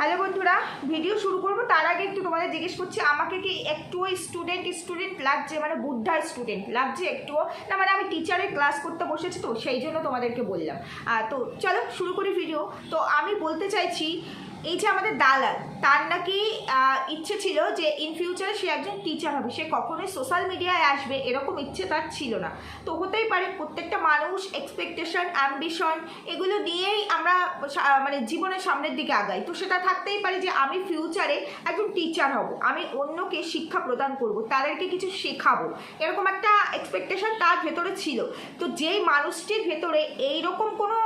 Hello বন্ধুরা, video শুরু করব। তার আগে একটু তোমাদের জিজ্ঞেস করছি, আমাকে কি একটুও স্টুডেন্ট স্টুডেন্ট লাগছে? মানে বুদ্ধা স্টুডেন্ট লাগছে একটুও? না মানে আমি টিচারের ক্লাস করতে বসেছি তো, সেই জন্য তোমাদেরকে বললাম। তো চলো শুরু করি ভিডিও তো আমি বলতে চাইছি এই যে আমাদের দালাল, তার নাকি ইচ্ছে ছিল যে ইন ফিউচারে সে একজন টিচার হবে। সে কখনোই সোশ্যাল মিডিয়ায় আসবে, এরকম ইচ্ছে তার ছিল না। তো হতেই পারে প্রত্যেকটা মানুষ এক্সপেকটেশন অ্যাম্বিশন এগুলো নিয়েই আমরা মানে জীবনের সামনের দিকে আগাই। তো সেটা থাকতেই পারে যে আমি ফিউচারে একজন টিচার হব। আমি অন্যকে শিক্ষা প্রদান করব, তাদেরকে কিছু শেখাবো। এরকম একটা এক্সপেকটেশন তার ভেতরে ছিল। তো যেই মানুষটির ভেতরে এইরকম কোনো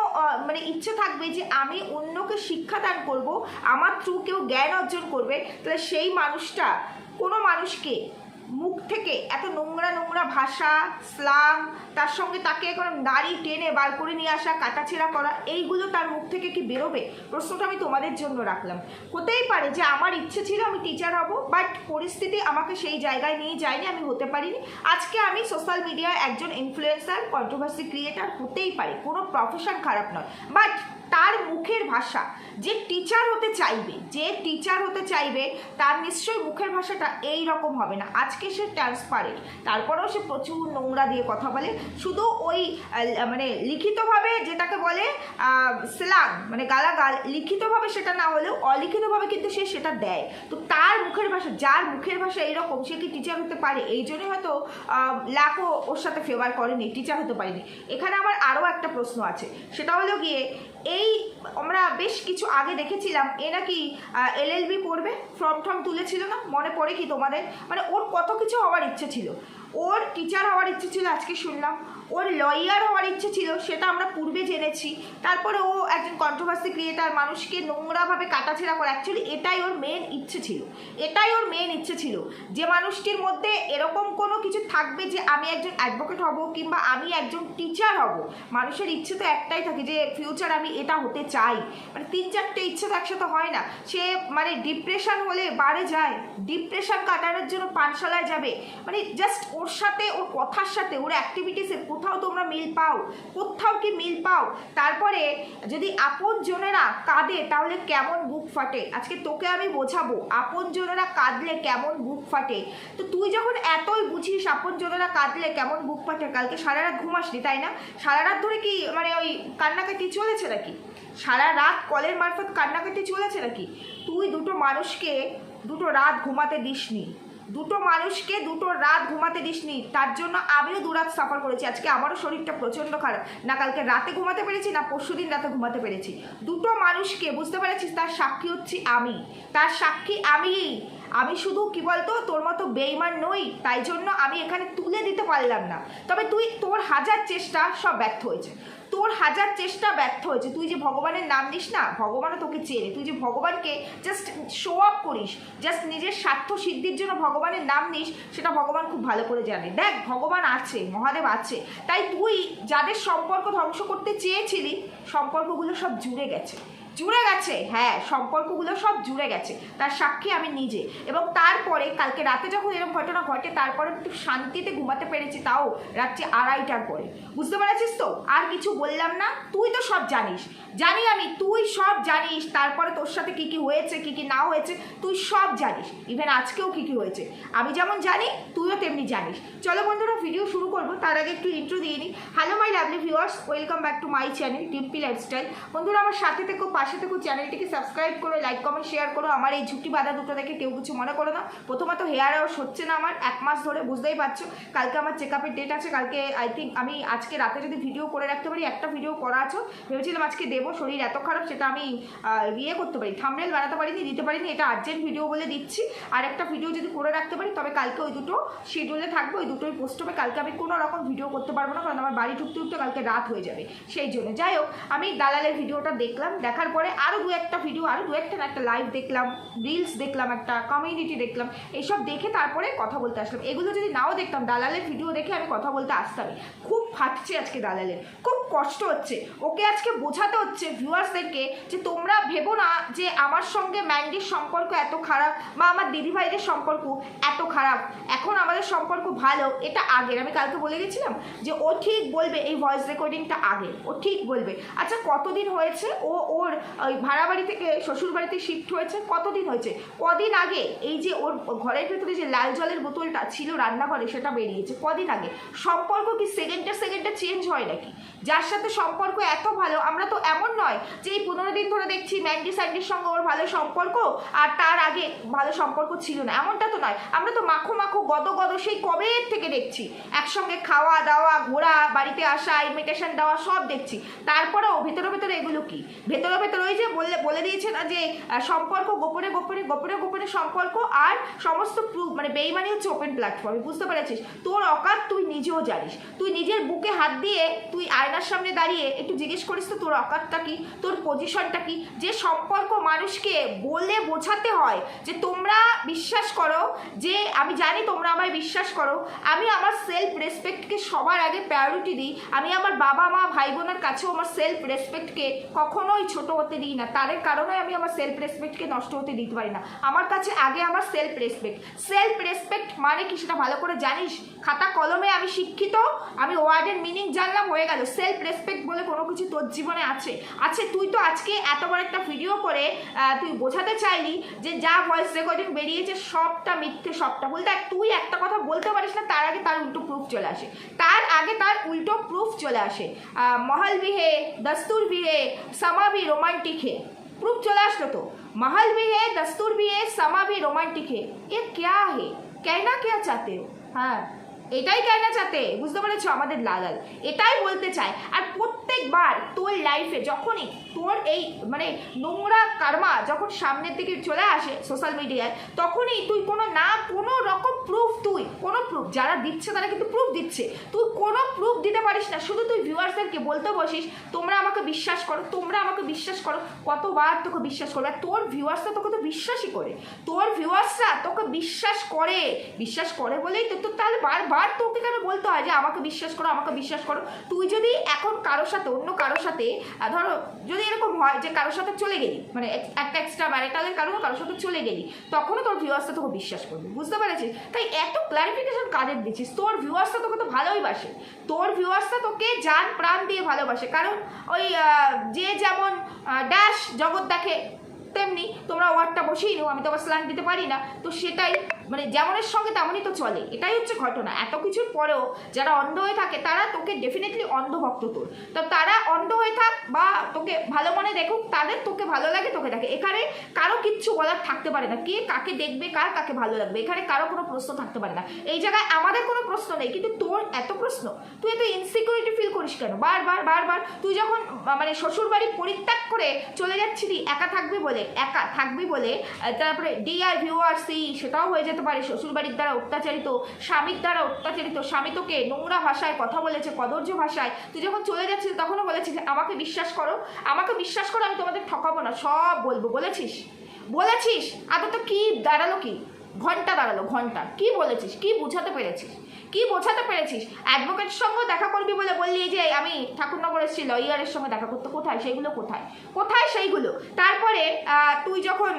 মানে ইচ্ছে থাকবে যে আমি অন্যকে শিক্ষাদান করব, আমার থ্রু কেউ জ্ঞান অর্জন করবে, তাহলে সেই মানুষটা, কোনো মানুষকে মুখ থেকে এত নোংরা নোংরা ভাষা স্লাং তার সঙ্গে তাকে এখন নারী টেনে বার করে নিয়ে আসা, কাটাছেড়া করা, এইগুলো তার মুখ থেকে কি বেরোবে? প্রশ্নটা আমি তোমাদের জন্য রাখলাম। হতেই পারে যে আমার ইচ্ছে ছিল আমি টিচার হব বাট পরিস্থিতি আমাকে সেই জায়গায় নিয়ে যায়নি, আমি হতে পারিনি। আজকে আমি সোশ্যাল মিডিয়ায় একজন ইনফ্লুয়েন্সার কন্ট্রোভার্সি ক্রিয়েটার হতেই পারে। কোনো প্রফেশন খারাপ নয়। বাট তার মুখের ভাষা। যে টিচার হতে চাইবে, যে টিচার হতে চাইবে, তার নিশ্চয়ই মুখের ভাষাটা এই রকম হবে না। আজকে সে ট্রান্সপারেন্ট তারপরেও সে প্রচুর নোংরা দিয়ে কথা বলে। শুধু ওই মানে লিখিতভাবে যেটাকে বলে স্লাং মানে গালাগাল, লিখিতভাবে সেটা না হলেও অলিখিতভাবে কিন্তু সে সেটা দেয়। তো তার মুখের ভাষা, যার মুখের ভাষা এইরকম, সে কি টিচার হতে পারে? এই জন্যই হয়তো লাখও ওর সাথে ফেভার করেনি টিচার হতে পারেনি। এখানে আমার আরও একটা প্রশ্ন আছে। সেটা হলো গিয়ে, এই আমরা বেশ কিছু আগে দেখেছিলাম। এ নাকি এলএলবি পড়বে? ফর্ম টর্ম তুলেছিল না? মনে পড়ে কি তোমাদের? মানে ওর কত কিছু হওয়ার ইচ্ছে ছিল। ওর টিচার হওয়ার ইচ্ছে ছিল, আজকে শুনলাম। ওর লয়ার হওয়ার ইচ্ছে ছিল, সেটা আমরা পূর্বে জেনেছি। তারপরে ও একজন কন্ট্রোভার্সি ক্রিয়েটার মানুষকে নোংরাভাবে কাটাছেড়া করে অ্যাকচুয়ালি এটাই ওর মেন ইচ্ছে ছিল। এটাই ওর মেন ইচ্ছে ছিল। যে মানুষটির মধ্যে এরকম কোনো কিছু থাকবে যে আমি একজন অ্যাডভোকেট হব কিংবা আমি একজন টিচার হব, মানুষের ইচ্ছে তো একটাই থাকে যে ফিউচার আমি এটা হতে চাই। মানে তিন চারটে ইচ্ছে তো একসাথে হয় না। সে মানে ডিপ্রেশন হলে বাড়ে যায় ডিপ্রেশন কাটানোর জন্য পাঠশালায় যাবে। মানে জাস্ট ওর সাথে, ওর কথার সাথে, ওর অ্যাক্টিভিটিসে কোথাও তোমরা মিল পাও, কোথাও কি মিল পাও? তারপরে যদি আপন জনেরা কাঁদে, তাহলে কেমন বুক ফাটে? আজকে তোকে আমি বোঝাবো, আপন জনেরা কাঁদলে কেমন বুক ফাটে? তো তুই যখন এতই বুঝিস আপন জনেরা কাঁদলে কেমন বুক ফাটে, কালকে সারা রাত ঘুমাসনি তাই না? সারা রাত ধরে কি মানে ওই কান্নাকাটি চলেছে নাকি? সারা রাত কলের মারফত কান্নাকাটি চলেছে নাকি? তুই দুটো মানুষকে দুটো রাত ঘুমাতে দিসনি। দুটো মানুষকে দুটো রাত ঘুমাতে দিসনি, তার জন্য আমিও দু রাত সাফার করেছি। আজকে আমারও শরীরটা প্রচণ্ড খারাপ। না কালকে রাতে ঘুমাতে পেরেছি, না পরশু দিন রাতে ঘুমাতে পেরেছি। দুটো মানুষকে, বুঝতে পেরেছিস? তার সাক্ষী হচ্ছি আমি। তার সাক্ষী আমি আমি শুধু কি বলতো, তোর মতো বেইমান নই, তাই জন্য আমি এখানে তুলে দিতে পারলাম না। তবে তুই তোর হাজার চেষ্টা সব ব্যর্থ হয়েছে। তোর হাজার চেষ্টা ব্যর্থ হয়েছে। তুই যে ভগবানের নাম নিস না, ভগবানও তোকে চেনে। তুই যে ভগবানকে জাস্ট শো আপ করিস জাস্ট নিজের স্বার্থ সিদ্ধির জন্য ভগবানের নাম নিস, সেটা ভগবান খুব ভালো করে জানে। দেখ, ভগবান আছে, মহাদেব আছে। তাই তুই যাদের সম্পর্ক ধ্বংস করতে চেয়েছিলি, সম্পর্কগুলো সব জুড়ে গেছে। জুড়ে গেছে। হ্যাঁ সম্পর্কগুলো সব জুড়ে গেছে। তার সাক্ষী আমি নিজে। এবং তারপরে কালকে রাতে যখন এরকম ঘটনা ঘটে, তারপরে একটু শান্তিতে ঘুমাতে পেরেছি তাও রাত্রি আড়াইটার পরে। বুঝতে পেরেছিস তো? আর কিছু বললাম না। তুই তো সব জানিস। জানি আমি, তুই সব জানিস। তারপরে তোর সাথে কি কি হয়েছে, কি কি না হয়েছে, তুই সব জানিস। ইভেন আজকেও কি কি হয়েছে। আমি যেমন জানি, তুইও তেমনি জানিস। চলো বন্ধুরা ভিডিও শুরু করব। তার আগে একটু ইন্ট্রো দিয়ে নিই। Hello my lovely viewers welcome back to my channel Timpi lifestyle বন্ধুরা, আমার সাথে থেকেও পাশে থেকেও চ্যানেলটিকে সাবস্ক্রাইব করো লাইক কমেন্ট শেয়ার করো। আমার এই ঝুঁকি বাধা দুটো দেখে কেউ কিছু মনে করো না। প্রথমত হেয়ার ওয়াশ হচ্ছে না আমার, এক মাস ধরে, বুঝতেই পারছ। কালকে আমার চেক আপের ডেট আছে, কালকে আই থিঙ্ক আমি আজকে রাতে যদি ভিডিও করে রাখতে পারি, একটা ভিডিও করা আছো। ভেবেছিলাম আজকে দেবো, শরীর এত খারাপ, সেটা আমি ইয়ে করতে পারি। থামনেল বানাতে পারিনি, দিতে পারিনি, এটা আর্জেন্ট ভিডিও বলে দিচ্ছি। আর একটা ভিডিও যদি করে রাখতে পারি, তবে কালকে ওই দুটো শিডিউলে থাকবে, ওই দুটোই পোস্ট হবে। কালকে আমি কোনো রকম ভিডিও করতে পারব না, কারণ আমার বাড়ি ঢুকতে ঢুকতে কালকে রাত হয়ে যাবে। সেই জন্য। যাই হোক, আমি দালালের ভিডিওটা দেখলাম, দেখার পরে আরও দু একটা ভিডিও আরও দু একটা একটা লাইভ দেখলাম রিলস দেখলাম, একটা কমিউনিটি দেখলাম, এইসব দেখে তারপরে কথা বলতে আসলাম। এগুলো যদি নাও দেখতাম, দালালের ভিডিও দেখে আমি কথা বলতে আসতামই। খুব ফাটছে আজকে দালালের। খুব কষ্ট হচ্ছে। ওকে আজকে বোঝাতে হচ্ছে ভিউয়ার্সদেরকে যে তোমরা ভেবো না যে আমার সঙ্গে ম্যান্ডির সম্পর্ক এত খারাপ বা আমার দিদিভাইদের সম্পর্ক এত খারাপ। এখন আমাদের সম্পর্ক ভালো, এটা আগের। আমি কালকে বলে গেছিলাম যে ও ঠিক বলবে এই ভয়েস রেকর্ডিংটা আগে। ও ঠিক বলবে। আচ্ছা কতদিন হয়েছে? ও, ওর ওই ভাড়া বাড়ি থেকে শ্বশুর বাড়িতে শিফট হয়েছে? কতদিন হয়েছে? কদিন আগে এই যে ওর ঘরের ভেতরে যে লাল জলের বোতলটা ছিল রান্নাঘরে, সেটা বেরিয়েছে। কদিন আগে? সম্পর্ক কি সেকেন্ডে সেকেন্ডে চেঞ্জ হয় নাকি? যার সাথে সম্পর্ক এত ভালো, আমরা তো এমন নয় যে এই পনেরো দিন ধরে দেখছি ম্যান্ডি স্যান্ডির সঙ্গে ওর ভালো সম্পর্ক আর তার আগে ভালো সম্পর্ক ছিল না। এমনটা তো নয়। আমরা তো মাখো মাখো, গদ গদ সেই কবে থেকে দেখছি? একসঙ্গে খাওয়া দাওয়া, ঘোরা, বাড়িতে আসা ইনভিটেশন দেওয়া সব দেখছি। তারপরেও ভেতরে ভেতরে এগুলো কি? ভেতরে ভেতরে ওই যে বলে বলে দিয়েছে না যে সম্পর্ক গোপনে গোপনে গোপনে গোপনে সম্পর্ক আর সমস্ত প্রুফ মানে বেইমানি হচ্ছে ওপেন প্ল্যাটফর্মে বুঝতে পেরেছিস? তোর অকাত তুই নিজেও জানিস। তুই নিজের বুকে হাত দিয়ে তুই আয়নার সামনে দাঁড়িয়ে একটু জিজ্ঞেস করিস তো, তোর অকাতটা কি? তোর পজিশনটা কি? যে সম্পর্ক মানুষকে বলে বোঝাতে হয়, যে তোমরা বিশ্বাস করো, যে আমি জানি তোমরা আমায় বিশ্বাস করো, আমি আমার সেলফ রেসপেক্টকে সবার আগে প্রায়োরিটি দিই। আমি আমার বাবা, মা ভাই বোনের কাছেও আমার সেলফ রেসপেক্টকে কখনোই ছোট হতে দিই না। তাদের কারণে আমি আমার সেলফ রেসপেক্টকে নষ্ট হতে দিতে পারি না। আমার কাছে আগে আমার সেলফ রেসপেক্ট সেলফ রেসপেক্ট মানে কি সেটা ভালো করে জানিস? খাতা কলমে আমি শিক্ষিত, আমি ওয়ার্ডের মিনিং জানলাম হয়ে গেল সেলফ রেসপেক্ট বলে কোনো কিছু তোর জীবনে আছে আছে তুই তো আজকে এত বড় একটা ভিডিও করে আহ, তুই বোঝাতে চাইলি যে যা ভয়েস রেকর্ডিং বেরিয়েছে সবটা মিথ্যে সবটা বলতে দেখ, তুই একটা কথা বলতে পারিস না তার আগে তার উল্টো প্রুফ চলে আসে তার আগে তার উল্টো প্রুফ চলে আসে আহ, মহল भी है दस्तूर भी है समा भी रोमांटिक है प्रूफ चला আসলো তো महल भी है दस्तूर भी है समा भी रोमांटिक है ये क्या है कहना क्या चाहते हो হ্যাঁ এটাই কেনা চাতে? বুঝতে পেরেছ? আমাদের লালাল এটাই বলতে চায় আর প্রত্যেকবার তোর লাইফে যখনই তোর এই মানে নোংরা কার্মা যখন সামনের দিকে চলে আসে সোশ্যাল মিডিয়ায় তখনই তুই কোনো না কোনো রকম প্রুফ তুই, কোনো প্রুফ যারা দিচ্ছে তারা কিন্তু প্রুফ দিচ্ছে। তুই কোনো প্রুফ দিতে পারিস না। শুধু তুই ভিউয়ার্সদেরকে বলতে বসিস, তোমরা আমাকে বিশ্বাস করো, তোমরা আমাকে বিশ্বাস করো, কতবার তোকে বিশ্বাস করবে? তোর ভিউয়ার্সরা তোকে তো বিশ্বাসই করে। তোর ভিউয়ার্সরা তোকে বিশ্বাস করে। বিশ্বাস করে বলেই তো তোর তাহলে বারবার তোকে কেন বলতে হয় যে আমাকে বিশ্বাস করো, আমাকে বিশ্বাস করো? তুই যদি এখন কারোর সাথে, অন্য কারোর সাথে ধরো, যদি এরকম হয় যে কারোর সাথে চলে গেলি মানে এক- একটা এক্সট্রা ম্যারিটালের কারণে কারোর সাথে চলে গেলি, তখনও তোর ভিউয়ার্সরা তোকে বিশ্বাস করবে, বুঝতে পেরেছিস? তাই এত ক্লারিফিকেশন কাদের দিচ্ছিস? তোর ভিউয়ার্সরা তোকে তো ভালোই বাসে। তোর ভিউয়ার্সরা তোকে জান প্রাণ দিয়ে ভালোবাসে। কারণ ওই যে যেমন ড্যাশ জগৎ দেখে তেমনি তোমরা ওয়ার্ডটা বসেই নেও, আমি তো আবার স্ল্যাং দিতে পারি না। তো সেটাই মানে যেমনের সঙ্গে তেমনই তো চলে। এটাই হচ্ছে ঘটনা। এত কিছুর পরেও যারা অন্ধ হয়ে থাকে, তারা তোকে ডেফিনেটলি অন্ধভক্ত তোর তো তারা অন্ধ হয়ে থাক বা তোকে ভালো মনে দেখুক, তাদের তোকে ভালো লাগে, তোকে দেখে। এখানে কারও কিচ্ছু বলার থাকতে পারে না। কে কাকে দেখবে, কার কাকে ভালো লাগবে? এখানে কারও কোনো প্রশ্ন থাকতে পারে না। এই জায়গায় আমাদের কোনো প্রশ্ন নেই, কিন্তু তোর এত প্রশ্ন, তুই এত ইনসিকিউরিটি ফিল করিস কেন? বারবার বারবার তুই যখন মানে শ্বশুর বাড়ি পরিত্যাগ করে চলে যাচ্ছিলি, একা থাকবি বলে, একা থাকবি বলে তারপরে ডিআর ভিউআর সি সেটাও হয়ে যেতে। পারে শ্বশুর বাড়ির দ্বারা অত্যাচারিত, স্বামীর দ্বারা অত্যাচারিত, স্বামী তোকে নোংরা ভাষায় কথা বলেছে কদর্য ভাষায়। তুই যখন চলে যাচ্ছিস তখনও বলেছিস আমাকে বিশ্বাস করো, আমাকে বিশ্বাস করো, আমি তোমাদের ঠকাবো না। সব বলব, বলেছিস? বলেছিস? আদৌ কি দাঁড়াল কি? ঘণ্টা দাঁড়াল, ঘণ্টা। কি বলেছিস? কি বোঝাতে পেরেছিস? কি বোঝাতে পেরেছিস? অ্যাডভোকেটের সঙ্গে দেখা করবি বলে বললি যে আমি ঠাকুরনগর এসেছি, লয়ারের সঙ্গে দেখা করতে, কোথায়? সেইগুলো কোথায়? কোথায় সেইগুলো? তারপরে তুই যখন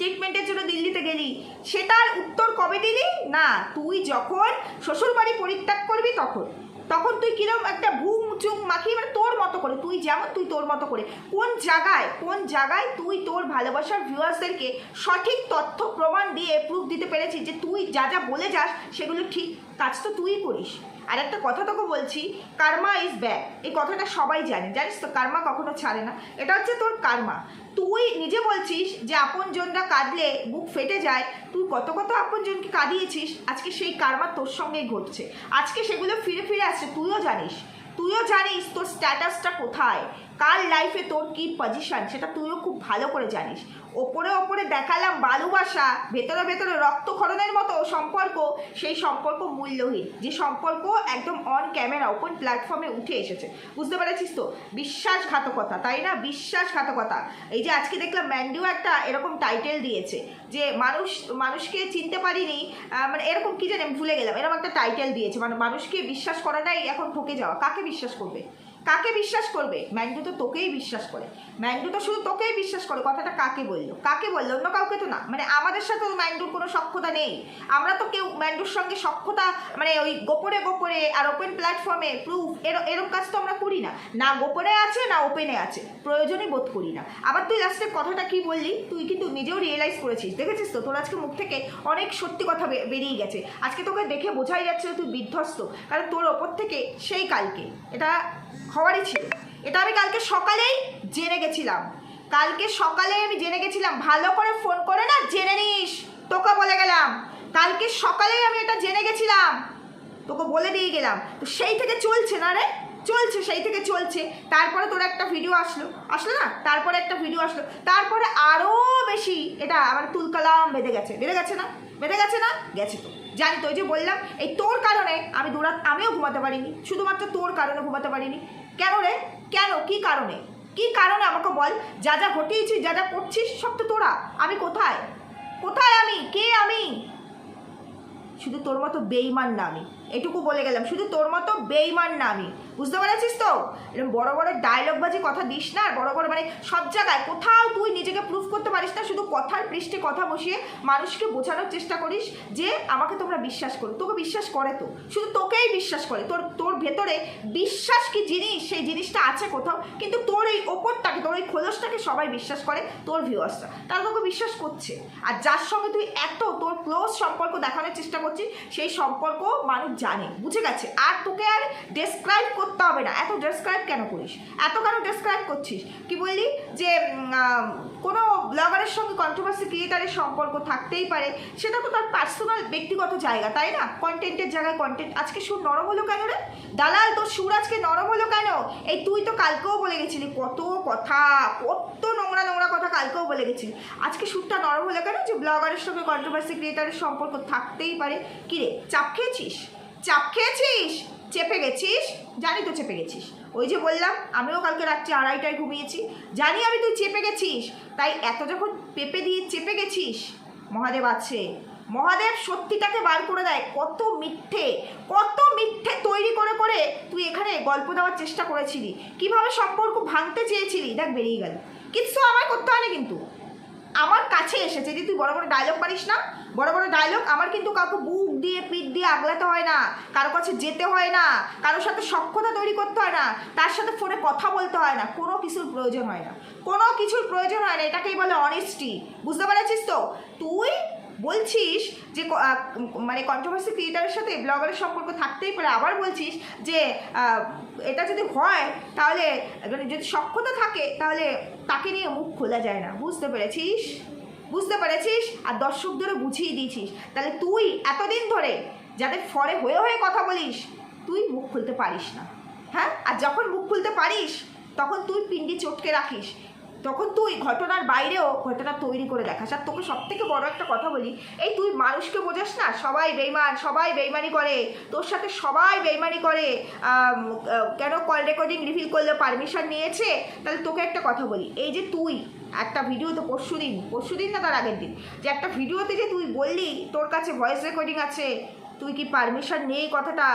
ট্রিটমেন্টের জন্য দিল্লিতে গেলি সেটার উত্তর কবে দিলি? না, তুই যখন শ্বশুরবাড়ি পরিত্যাগ করবি তখন। তখন তুই কিরম একটা ভুম চুম মাখিয়ে মানে তোর মতো করে, তুই যেমন তুই তোর মতো করে। কোন জায়গায় কোন জায়গায় তুই তোর ভালোবাসার ভিউয়ার্সদেরকে সঠিক তথ্য, প্রমাণ দিয়ে প্রুফ দিতে পেরেছিস যে তুই যা যা বলে যাস, সেগুলো ঠিক, কাজ তো তুই করিস। আর একটা কথা তোকে বলছি কার্মা ইজ ব্যাক এই কথাটা সবাই জানে, জানিস তো? কার্মা কখনো ছাড়ে না। এটা হচ্ছে তোর কার্মা তুই নিজে বলছিস যে আপনজনরা কাঁদলে বুক ফেটে যায়। তুই কত কত আপনজনকে কাঁদিয়েছিস? আজকে সেই কারবার তোর সঙ্গেই ঘটছে। আজকে সেগুলো ফিরে ফিরে আসছে, তুইও জানিস। তুইও জানিস তোর স্ট্যাটাসটা কোথায়। কার লাইফে তোর কি পজিশন সেটা তুইও খুব ভালো করে জানিস। ওপরে ওপরে দেখালাম ভালোবাসা ভেতরে ভেতরে রক্তক্ষরণের মতো সম্পর্ক, সেই সম্পর্ক মূল্যহীন। যে সম্পর্ক একদম অন ক্যামেরা ওপেন প্ল্যাটফর্মে উঠে এসেছে। বুঝতে পেরেছিস তো? বিশ্বাসঘাতকতা, তাই না? বিশ্বাসঘাতকতা। এই যে আজকে দেখলাম ম্যান্ডিও একটা এরকম টাইটেল দিয়েছে, যে মানুষ, মানুষকে চিনতে পারিনি মানে এরকম কি জানি ভুলে গেলাম। এরকম একটা টাইটেল দিয়েছে মানে মানুষকে বিশ্বাস করাটাই এখন ঠকে যাওয়া। কাকে বিশ্বাস করবে? কাকে বিশ্বাস করবে? ম্যান্ডু তো তোকেই বিশ্বাস করে। ম্যান্ডু তো শুধু তোকেই বিশ্বাস করে, কথাটা কাকে বলল? কাকে বলল? অন্য কাউকে তো না। মানে আমাদের সাথে তো ম্যান্ডুর কোনো সক্ষতা নেই। আমরা তো কেউ ম্যান্ডুর সঙ্গে সক্ষতা মানে ওই গোপনে গোপনে আর ওপেন প্ল্যাটফর্মে প্রুফ এরম কাজ তো আমরা করি না। না গোপনে আছে, না ওপেনে আছে। প্রয়োজনই বোধ করি না। আবার তুই লাস্টে কথাটা কি বললি? তুই কিন্তু নিজেও রিয়েলাইজ করেছিস, দেখেছিস তো? তোর আজকে মুখ থেকে অনেক সত্যি কথা বেরিয়ে গেছে। আজকে তোকে দেখে বোঝাই যাচ্ছে তুই বিধ্বস্ত। কারণ তোর ওপর থেকে সেই কালকে, এটা হওয়ারই ছিল। এটা আমি কালকে সকালেই জেনে গেছিলাম। কালকে সকালে আমি জেনে গেছিলাম, ভালো করে ফোন করে না জেনে নিস, তোকে বলে গেলাম। কালকে সকালেই আমি এটা জেনে গেছিলাম। তোকে বলে দিয়ে গেলাম। তো সেই থেকে চলছে না রে? চলছে, সেই থেকে চলছে। তারপরে তোর একটা ভিডিও আসলো। আসলো না? তারপরে একটা ভিডিও আসলো। তারপরে আরও বেশি এটা আমার তুলকালাম, বেঁধে গেছে। বেঁধে গেছে না? বেঁধে গেছে না? গেছে তো। জানি তো, ওই যে বললাম, এই তোর কারণে আমি দুরাত আমিও ঘুমাতে পারিনি, শুধুমাত্র তোর কারণে ঘুমাতে পারিনি। কেন রে? কেন? কি কারণে? কি কারণে আমাকে বল? যা যা ঘটিয়েছিস যা যা করছিস, সব তো তোরা। আমি কোথায়? কোথায় আমি? কে আমি? শুধু তোর মতো বেইমান না আমি। এটুকু বলে গেলাম। শুধু তোর মতো বেইমান না আমি। বুঝতে পেরেছিস তো? এরকম বড় বড় ডায়লগ বাজি কথা দিস না, আর বড় বড় মানে সব জায়গায় কোথাও তুই নিজেকে প্রুফ করতে পারিস না, শুধু কথার পৃষ্ঠে কথা বসিয়ে মানুষকে বোঝানোর চেষ্টা করিস যে আমাকে তোমরা বিশ্বাস করো। তোকে বিশ্বাস করে তো। শুধু তোকেই বিশ্বাস করে। তোর তোর ভেতরে বিশ্বাস কি জিনিস? সেই জিনিসটা আছে কোথাও, কিন্তু তোর এই ওপরটাকে, তোর এই খোলসটাকে সবাই বিশ্বাস করে, তোর ভিউয়ার্সরা তারা তোকে বিশ্বাস করছে। আর যার সঙ্গে তুই এত তোর ক্লোজ সম্পর্ক দেখানোর চেষ্টা করছিস, সেই সম্পর্ক মানুষ জানে, বুঝে গেছে। আর তোকে আর ডেসক্রাইব করতে হবে না। এত ডেসক্রাইব কেন করিস? এত কেন ডেসক্রাইব করছিস? কি বললি? যে কোনো ব্লগারের সঙ্গে কন্ট্রোভার্সি ক্রিয়েটারের সম্পর্ক থাকতেই পারে। সেটা তো তার পার্সোনাল ব্যক্তিগত জায়গা, তাই না? কন্টেন্টের জায়গায় কন্টেন্ট আজকে সুর নরম হলো কেন রে? দালাল, তোর সুর আজকে নরম হলো কেন? এই তুই তো কালকেও বলে গেছিলি, কত কথা, কত নোংরা নোংরা কথা কালকেও বলে গেছিলি। আজকে সুরটা নরম হলো কেন? যে ব্লগারের সঙ্গে কন্ট্রোভার্সি ক্রিয়েটারের সম্পর্ক থাকতেই পারে। কিরে চাপ খেয়েছিস? চাপ খেয়েছিস? চেপে গেছিস? জানি তো চেপে গেছিস। ওই যে বললাম, আমিও কালকে রাত্রি আড়াইটায় ঘুমিয়েছি। জানি আমি তুই চেপে গেছিস। তাই এত যখন পেপে দিয়ে চেপে গেছিস, মহাদেব আছে। মহাদেব সত্যিটাকে বার করে দেয়, কত মিথ্যে কত মিথ্যে তৈরি করে করে তুই এখানে গল্প দেওয়ার চেষ্টা করেছিলি। কীভাবে সম্পর্ক ভাঙতে চেয়েছিলি? দেখ, বেরিয়ে গেল। কিছু আমার করতে হয় না কিন্তু। আমার কাছে এসেছে যে তুই বড় বড় ডায়লগ পারিস না, বড় বড় ডায়লগ আমার কিন্তু কাউকে বুক দিয়ে পিঠ দিয়ে আগলাতে হয় না, কারও কাছে যেতে হয় না, কারোর সাথে সক্ষতা তৈরি করতে হয় না, তার সাথে ফোনে কথা বলতে হয় না, কোনো কিছুর প্রয়োজন হয় না। কোনো কিছুর প্রয়োজন হয় না, এটাকেই বলে অনেস্টি বুঝতে পেরেছিস তো? তুই বলছিস যে মানে কন্ট্রোভার্সি ক্রিয়েটারের সাথে ব্লগারের সম্পর্ক থাকতেই পারে, আবার বলছিস যে এটা যদি হয়, তাহলে মানে যদি সক্ষতা থাকে, তাহলে তাকে নিয়ে মুখ খোলা যায় না, বুঝতে পেরেছিস? বুঝতে পেরেছিস? আর দর্শকদেরও বুঝিয়ে দিয়েছিস। তাহলে তুই এতদিন ধরে যাদের ফরে হয়ে হয়ে কথা বলিস, তুই মুখ খুলতে পারিস না। হ্যাঁ? আর যখন মুখ খুলতে পারিস, তখন তুই পিন্ডি চটকে রাখিস। তখন তুই ঘটনার বাইরেও ঘটনা তৈরি করে দেখাস। আর তোকে সব থেকে বড় একটা কথা বলি, এই তুই মানুষকে বোঝাস না? সবাই বেইমান, সবাই বেইমানি করে। তোর সাথে সবাই বেইমানি করে। কেন কল রেকর্ডিং রিভিল করলে পারমিশন নিয়েছে? তাহলে তোকে একটা কথা বলি, এই যে তুই একটা ভিডিও তো পরশু দিন পরশু দিন না তার আগের দিন। যে একটা ভিডিওতে যে তুই বললি, তোর কাছে ভয়েস রেকর্ডিং আছে, তুই কি পারমিশন নেই কথাটা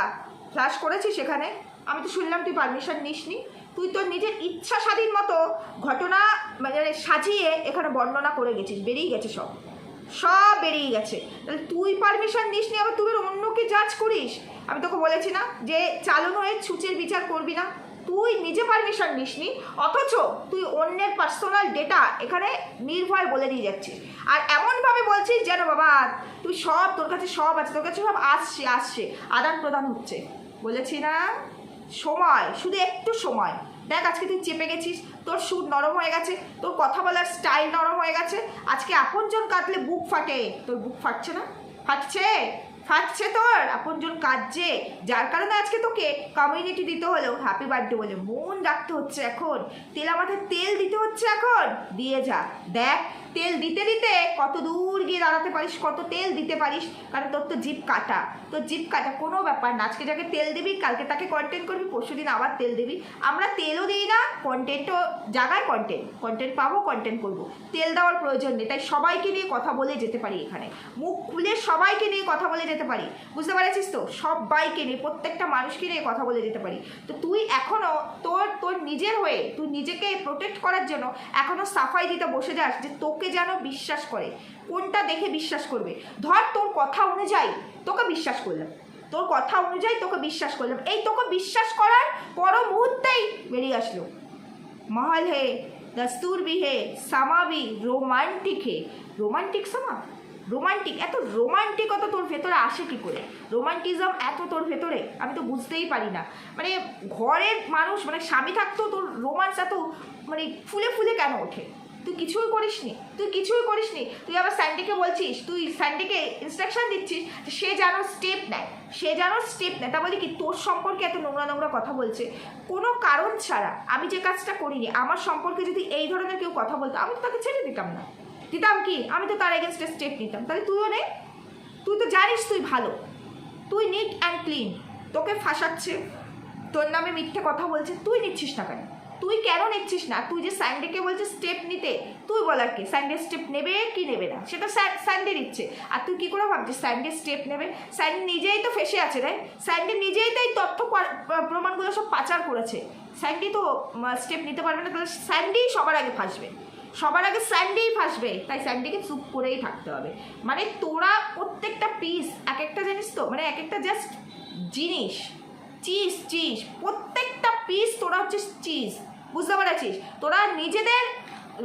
ফ্ল্যাশ করেছিস সেখানে? আমি তো শুনলাম তুই পারমিশন নিসনি। তুই তোর নিজের ইচ্ছা স্বাধীন মতো ঘটনা মানে সাজিয়ে এখানে বর্ণনা করে গেছিস, বেরিয়ে গেছে সব। সব বেরিয়ে গেছে। তাহলে তুই পারমিশন নিস নি আবার তুই অন্যকে জাজ করিস? আমি তোকে বলেছি না যে চালন হয়ে ছুচের বিচার করবি না। তুই নিজে পারমিশন নিসনি, অথচ তুই অন্যের পার্সোনাল ডেটা এখানে নির্ভয় বলে দিয়ে যাচ্ছিস। আর এমনভাবে বলছিস যেন বাবা, তুই সব, তোর কাছে সব আছে, তোর কাছে সব আসছে আসছে, আদান প্রদান হচ্ছে। বলেছি না? সময়, শুধু একটু সময়। দেখ আজকে তুই চেপে গেছিস, তোর সুর নরম হয়ে গেছে, তোর কথা বলার স্টাইল নরম হয়ে গেছে, আজকে আপনজন কাটলে বুক ফাটে, তোর বুক ফাটছে না? ফাটছে? ফাটছে তোর আপনজন কাজে যার কারণে আজকে তোকে কমিউনিটি দিতে হলো হ্যাপি বার্থডে বলে। মন রাখতে হচ্ছে এখন। তেলা মাথায় তেল দিতে হচ্ছে এখন। দিয়ে যা, দেখ তেল দিতে দিতে কত দূর গিয়ে দাঁড়াতে পারিস, কত তেল দিতে পারিস। কারণ তোর তো জিপ কাটা। তোর জিপ কাটা কোনো ব্যাপার না। আজকে যাকে তেল দিবি, কালকে তাকে কন্টেন্ট করবি পরশু দিন আবার তেল দিবি। আমরা তেলও দিই না কন্টেন্টও জায়গায় কন্টেন্ট কন্টেন্ট পাবো কন্টেন্ট করব। তেল দেওয়ার প্রয়োজন নেই। তাই সবাইকে নিয়ে কথা বলে যেতে পারি এখানে। মুখ খুলে সবাইকে নিয়ে কথা বলে যেতে পারি। বুঝতে পারছিস তো? সবাইকে নিয়ে, প্রত্যেকটা মানুষকে নিয়ে কথা বলে যেতে পারি। তো তুই এখনও তোর তোর নিজের হয়ে, তুই নিজেকে প্রোটেক্ট করার জন্য এখনও সাফাই দিতে বসে যাস যে তোকে তোকে যেন বিশ্বাস করে? কোনটা দেখে বিশ্বাস করবে? ধর তোর কথা অনুযায়ী তোকে বিশ্বাস করলাম। তোর কথা অনুযায়ী তোকে বিশ্বাস করলাম। এই তোকে বিশ্বাস করার পর মুহূর্তেই বেরিয়ে আসলো। মহল হে, দস্তুর বি হে সামাবি রোমান্টিক হে। রোমান্টিক সামা? রোমান্টিক, এত রোমান্টিকতা তোর ভেতরে আসে কী করে? রোমান্টিজম এত তোর ভেতরে? আমি তো বুঝতেই পারি না। মানে ঘরের মানুষ মানে স্বামী থাকতো তোর রোমান্স এত মানে ফুলে ফুলে কেন ওঠে? তুই কিছুই করিসনি, তুই কিছুই করিসনি, তুই আবার স্যান্ডিকে বলছিস, তুই স্যান্ডিকে ইনস্ট্রাকশন দিচ্ছিস সে যেন স্টেপ নেয়, সে যেন স্টেপ নেয়। তা বলি কি, তোর সম্পর্কে এত নোংরা নোংরা কথা বলছে। কোনো কারণ ছাড়া আমি যে কাজটা করিনি, আমার সম্পর্কে যদি এই ধরনের কেউ কথা বলতো, আমি তো তাকে ছেড়ে দিতাম না। দিতাম কি? আমি তো তার এগেনস্টে স্টেপ নিতাম। তাহলে তুইও নে। তুই তো জানিস তুই ভালো। তুই নিট অ্যান্ড ক্লিন তোকে ফাঁসাচ্ছে, তোর নামে মিথ্যে কথা বলছে, তুই নিচ্ছিস না কেন? তুই কেন নিচ্ছিস না? তুই যে স্যান্ডেকে বলছিস স্টেপ নিতে, তুই বলার কি। স্যান্ডে স্টেপ নেবে কি নেবে না? সেটা স্যান্ডে ইচ্ছে আর তুই কী করে ভাবছিস স্যান্ডে স্টেপ নেবে? স্যান্ডি নিজেই তো ফেসে আছে রে। স্যান্ডি নিজেই তো এই তথ্য প্রমাণগুলো সব পাচার করেছে। স্যান্ডি তো স্টেপ নিতে পারবে না, তাহলে স্যান্ডি সবার আগে ফাঁসবে। সবার আগে স্যান্ডেই ফাঁসবে। তাই স্যান্ডিকে চুপ করেই থাকতে হবে। মানে তোরা প্রত্যেকটা পিস এক একটা জানিস তো মানে এক একটা জাস্ট জিনিস চিজ চিজ প্রত্যেকটা পিস তোরা হচ্ছে চিজ বুঝতে পারছিস? তোরা নিজেদের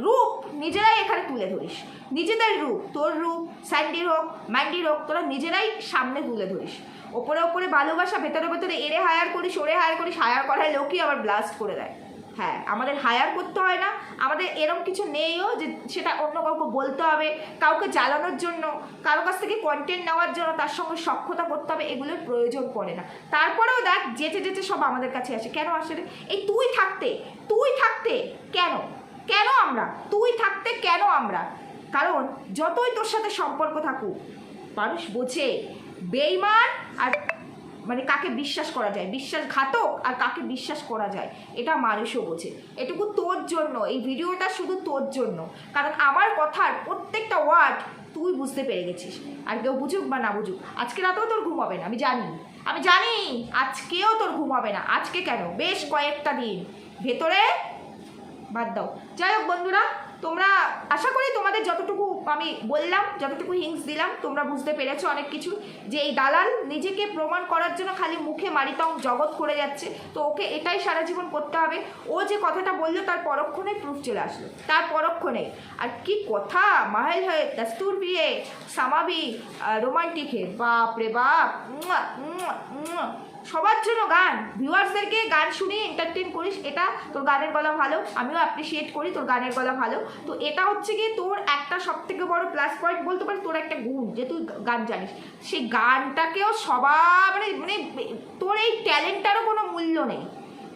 রূপ নিজেরাই এখানে তুলে ধরিস। নিজেদের রূপ, তোর রূপ, স্যান্ডির হোক, ম্যান্ডির হোক, তোরা নিজেরাই সামনে তুলে ধরিস। ওপরে ওপরে ভালোবাসা ভেতরে ভেতরে এরে হায়ার করিস ওরে হায়ার করিস হায়ার করার লোকই আবার ব্লাস্ট করে দেয়। হ্যাঁ আমাদের হায়ার করতে হয় না। আমাদের এরকম কিছু নেইও যে সেটা অন্য কাউকে বলতে হবে, কাউকে জ্বালানোর জন্য, কারও কাছ থেকে কন্টেন্ট নেওয়ার জন্য তার সঙ্গে সক্ষতা করতে হবে, এগুলোর প্রয়োজন পড়ে না। তারপরেও দেখ যেতে যেতে সব আমাদের কাছে আসে। কেন আসে এই তুই থাকতে তুই থাকতে কেন? কেন আমরা? তুই থাকতে কেন আমরা? কারণ যতই তোর সাথে সম্পর্ক থাকুক, মানুষ বোঝে, বেইমান আর মানে কাকে বিশ্বাস করা যায়? বিশ্বাসঘাতক আর কাকে বিশ্বাস করা যায়? এটা মানুষও বোঝে। এটুকু তোর জন্য, এই ভিডিওটা শুধু তোর জন্য। কারণ আমার কথার প্রত্যেকটা ওয়ার্ড তুই বুঝতে পেরে গেছিস। আর কেউ বুঝুক বা না বুঝুক, আজকে রাতেও তোর ঘুম হবে না, আমি জানি। আমি জানি আজকেও তোর ঘুম হবে না। আজকে কেন? বেশ কয়েকটা দিন। ভেতরে বাদ দাও। যাই হোক বন্ধুরা তোমরা আশা করি তোমাদের যতটুকু আমি বললাম, যতটুকু হিংস দিলাম, তোমরা বুঝতে পেরেছ অনেক কিছু। যে এই দালাল নিজেকে প্রমাণ করার জন্য খালি মুখে মারিতং জগৎ করে যাচ্ছে, তো ওকে এটাই সারা জীবন করতে হবে। ও যে কথাটা বলল, তার পরক্ষণেই প্রুফ চলে আসলো। তার পরক্ষণেই। আর কি কথা, মাহেল হয়ে, দাস্তুর বিয়ে, সামাবি রোমান্টিক হে বাপ রে বাপ। সবার জন্য গান। ভিউয়ার্সদেরকে গান শুনিয়ে এন্টারটেন করিস, এটা তোর গানের গলা ভালো, আমিও অ্যাপ্রিসিয়েট করি তোর গানের গলা ভালো। তো এটা হচ্ছে কি, তোর একটা সব থেকে বড় প্লাস পয়েন্ট বলতে পারিস তোর একটা গুণ যে তুই গান জানিস। সেই গানটাকেও সবার মানে মানে তোর এই ট্যালেন্টটারও কোনো মূল্য নেই।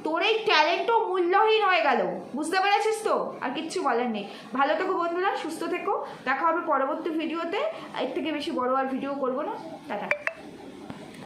তোর এই ট্যালেন্টও মূল্যহীন হয়ে গেল। বুঝতে পেরেছিস তো? আর কিচ্ছু বলার নেই। ভালো থেকো বন্ধুরা, সুস্থ থেকো। দেখা হবে পরবর্তী ভিডিওতে এর থেকে বেশি বড় আর ভিডিও করব না। টাটা।